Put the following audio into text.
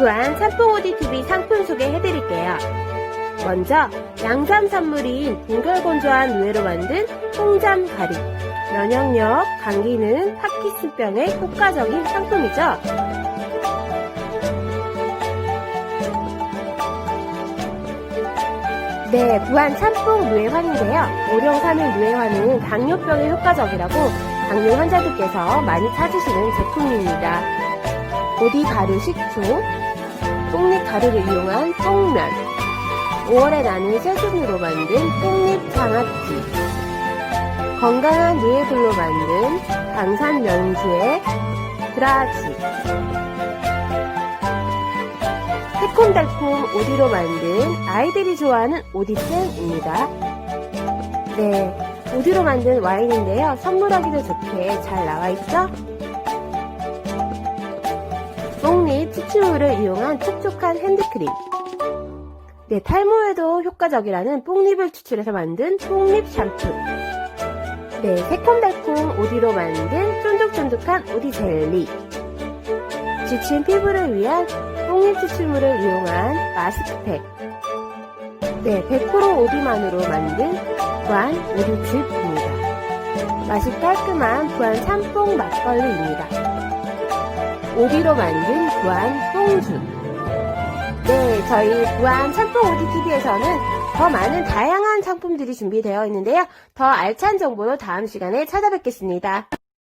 부안 짬뽕오디 TV 상품 소개해드릴게요. 먼저 양잠 선물인 동결건조한 누에로 만든 홍잠 가리. 면역력, 감기는 파키슨병에 효과적인 상품이죠. 네, 부안 참뽕 누에환인데요. 오령삼일 누에환은 당뇨병에 효과적이라고 당뇨 환자들께서 많이 찾으시는 제품입니다. 오디 가루 식초, 뽕잎 가루를 이용한 뽕면, 5월에 나는 새순으로 만든 뽕잎 장아찌, 건강한 뇌에글로 만든 강산 명주의 드라지, 새콤달콤 오디로 만든 아이들이 좋아하는 오디잼입니다. 네, 오디로 만든 와인인데요. 선물하기도 좋게 잘 나와있죠? 추출물을 이용한 촉촉한 핸드크림. 네, 탈모에도 효과적이라는 뽕잎을 추출해서 만든 뽕잎 샴푸. 네, 새콤달콤 오디로 만든 쫀득쫀득한 오디 젤리. 지친 피부를 위한 뽕잎 추출물을 이용한 마스크팩. 네, 100% 오디만으로 만든 부안 오디즙입니다. 맛이 깔끔한 부안 참뽕 막걸리입니다. 오디로 만든 부안 뽕주. 네, 저희 부안 참뽕 오디TV에서는 더 많은 다양한 상품들이 준비되어 있는데요. 더 알찬 정보로 다음 시간에 찾아뵙겠습니다.